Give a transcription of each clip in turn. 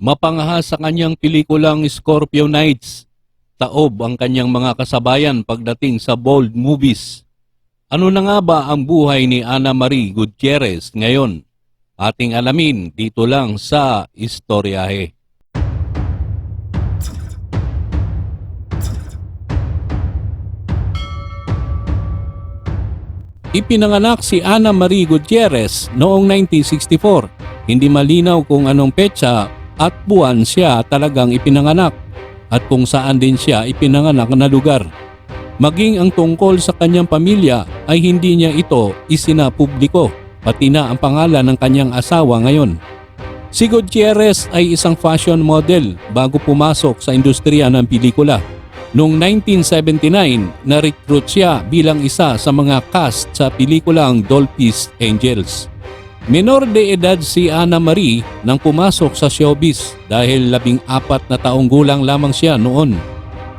Mapangha sa kanyang pelikulang Scorpio Nights, taob ang kanyang mga kasabayan pagdating sa bold movies. Ano na nga ba ang buhay ni Ana Marie Gutierrez ngayon? Ating alamin dito lang sa Istoryahe. Ipinanganak si Ana Marie Gutierrez noong 1964. Hindi malinaw kung anong petsa at buwan siya talagang ipinanganak at kung saan din siya ipinanganak na lugar. Maging ang tungkol sa kanyang pamilya ay hindi niya ito isinapubliko, pati na ang pangalan ng kanyang asawa ngayon. Si Gutierrez ay isang fashion model bago pumasok sa industriya ng pelikula. Noong 1979, na-recruit siya bilang isa sa mga cast sa pelikulang Dolphis Angels. Menor de edad si Ana Marie nang pumasok sa showbiz dahil labing apat na taong gulang lamang siya noon.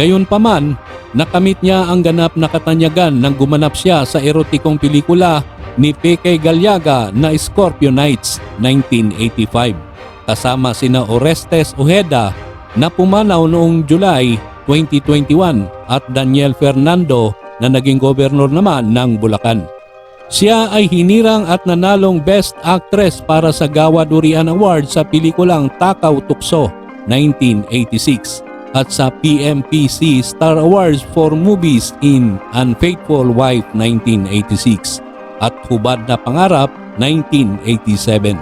Gayunpaman, nakamit niya ang ganap na katanyagan nang gumanap siya sa erotikong pelikula ni Peque Galyaga na Scorpio Nights 1985 kasama sina Orestes Ojeda na pumanaw noong July 2021 at Daniel Fernando na naging gobernur naman ng Bulacan. Siya ay hinirang at nanalong Best Actress para sa Gawa Durian Award sa pelikulang Takaw Tukso 1986 at sa PMPC Star Awards for Movies in Unfaithful Wife 1986 at Hubad na Pangarap 1987.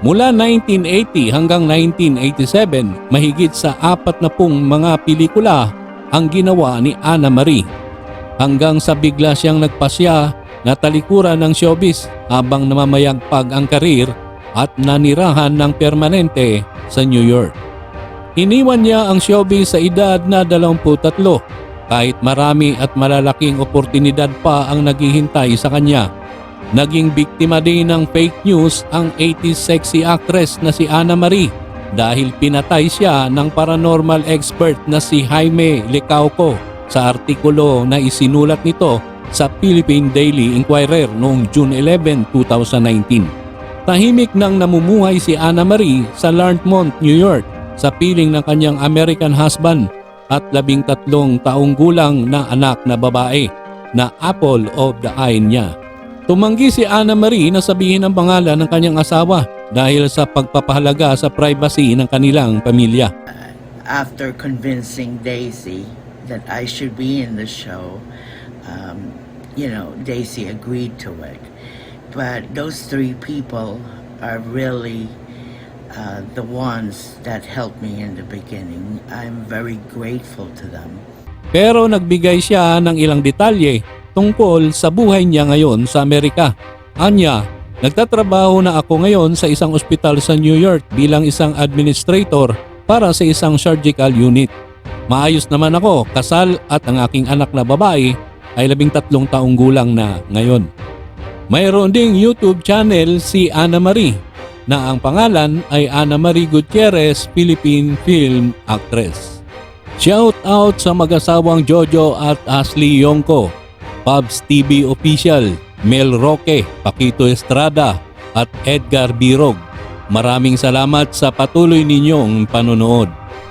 Mula 1980 hanggang 1987, mahigit sa apat na pung mga pelikula ang ginawa ni Ana Marie. Hanggang sa bigla siyang nagpasya na talikuran ng showbiz habang namamayagpag ang karir at nanirahan ng permanente sa New York. Iniwan niya ang showbiz sa edad na 23 kahit marami at malalaking oportunidad pa ang naghihintay sa kanya. Naging biktima din ng fake news ang 80s sexy actress na si Ana Marie dahil pinatay siya ng paranormal expert na si Jaime Lecauco sa artikulo na isinulat nito sa Philippine Daily Inquirer noong June 11, 2019. Tahimik nang namumuhay si Ana Marie sa Larchmont, New York sa piling ng kanyang American husband at labing tatlong taong gulang na anak na babae na apple of the eye niya. Tumanggi si Ana Marie na sabihin ang pangalan ng kanyang asawa dahil sa pagpapahalaga sa privacy ng kanilang pamilya. after convincing Daisy that I should be in the show, um, you know, Daisy agreed to it. But those three people are really uh, the ones that helped me in the beginning. I'm very grateful to them. Pero nagbigay siya ng ilang detalye tungkol sa buhay niya ngayon sa Amerika. Anya, nagtatrabaho na ako ngayon sa isang ospital sa New York bilang isang administrator para sa isang surgical unit. Maayos naman ako, kasal at ang aking anak na babae ay labing tatlong taong gulang na ngayon. Mayroon ding YouTube channel si Ana Marie na ang pangalan ay Ana Marie Gutierrez Philippine Film Actress. Shout out sa mag-asawang Jojo at Ashley Yongko, Pubs TV Official, Mel Roque, Paquito Estrada at Edgar Birog. Maraming salamat sa patuloy ninyong panonood.